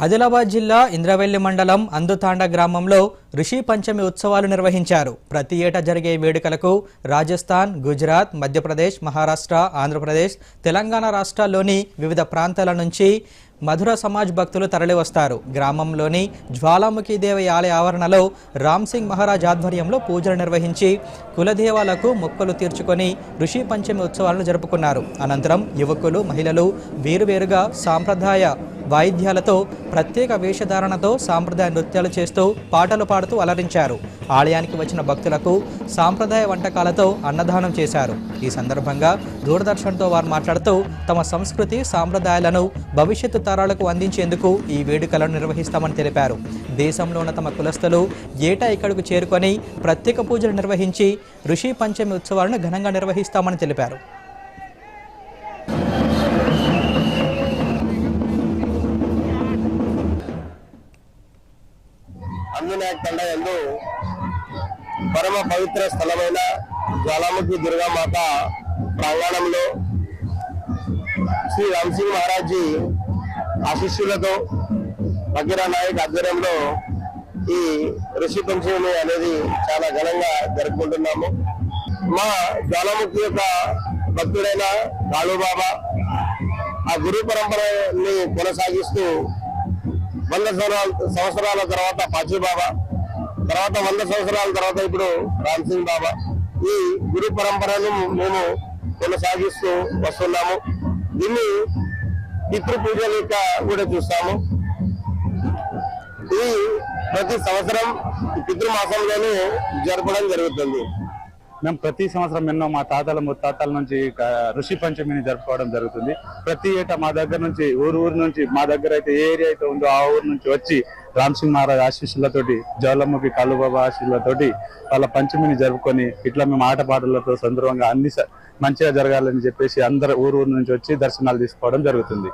ఆదిలాబాద్ జిల్లా ఇంద్రవెల్లి మండలం అందుతాండ గ్రామంలో ఋషి పంచమి ఉత్సవాలు నిర్వహించారు. ప్రతి ఏటా జరిగే వేడుకలకు రాజస్థాన్ గుజరాత్ మధ్యప్రదేశ్ మహారాష్ట్ర ఆంధ్రప్రదేశ్ తెలంగాణ రాష్ట్రాల్లోని వివిధ ప్రాంతాల నుంచి మధుర సమాజ్ భక్తులు తరలివస్తారు. గ్రామంలోని జ్వాలాముఖి దేవి ఆలయ ఆవరణలో రామ్ సింగ్ మహారాజ్ ఆధ్వర్యంలో పూజలు నిర్వహించి కులదేవాలకు మొక్కలు తీర్చుకొని ఋషి పంచమి ఉత్సవాలను జరుపుకున్నారు. అనంతరం యువకులు మహిళలు వేరువేరుగా సాంప్రదాయ వాయిద్యాలతో ప్రత్యేక వేషధారణతో సాంప్రదాయ నృత్యాలు చేస్తూ పాటలు పాడుతూ అలరించారు. ఆలయానికి వచ్చిన భక్తులకు సాంప్రదాయ వంటకాలతో అన్నదానం చేశారు. ఈ సందర్భంగా దూరదర్శన్తో వారు మాట్లాడుతూ తమ సంస్కృతి సాంప్రదాయాలను భవిష్యత్తు తరాలకు అందించేందుకు ఈ వేడుకలను నిర్వహిస్తామని తెలిపారు. దేశంలో ఉన్న తమ కులస్తులు ఏటా ఇక్కడకు చేరుకొని ప్రత్యేక పూజలు నిర్వహించి ఋషి పంచమి ఉత్సవాలను ఘనంగా నిర్వహిస్తామని తెలిపారు. ఆంజనేయ కొండ ఎందు పరమ పవిత్ర స్థలమైన జ్వాలాముఖి దుర్గామాత ప్రాంగణంలో శ్రీ రామ్సింగ్ మహారాజీ ఆశిష్యులతో ఫకీరా నాయక్ ఆధ్వర్యంలో ఈ ఋషి పంచమి అనేది చాలా ఘనంగా జరుపుకుంటున్నాము. మా జ్వాలాముఖి యొక్క భక్తుడైన కాళూబాబా ఆ గురు పరంపరని కొనసాగిస్తూ వంద సంవత్సరాల సంవత్సరాల తర్వాత పాచి బాబా తర్వాత వంద సంవత్సరాల తర్వాత ఇప్పుడు రామ్సింగ్ బాబా. ఈ గురు పరంపరను మేము కొనసాగిస్తూ వస్తున్నాము. దీన్ని పితృ యొక్క కూడా చూస్తాము. ఇది ప్రతి సంవత్సరం పితృమాసంలోనే జరపడం జరుగుతుంది. మేము ప్రతి సంవత్సరం ఎన్నో మా తాతల ముత్తాతల నుంచి ఋషి పంచమిని జరుపుకోవడం జరుగుతుంది. ప్రతి ఏటా మా దగ్గర నుంచి ఊరు ఊరు నుంచి మా దగ్గర అయితే ఏ ఏరియా అయితే ఉందో ఆ ఊరు నుంచి వచ్చి రామ్సింగ్ మహారాజ్ ఆశీస్సులతోటి జవలముఖి కాలుబాబా ఆశీస్సులతోటి వాళ్ళ పంచమిని జరుపుకొని ఇట్లా మేము ఆటపాటలతో సందర్భంగా అన్ని మంచిగా జరగాలని చెప్పేసి అందరు ఊరు ఊరు నుంచి వచ్చి దర్శనాలు తీసుకోవడం జరుగుతుంది.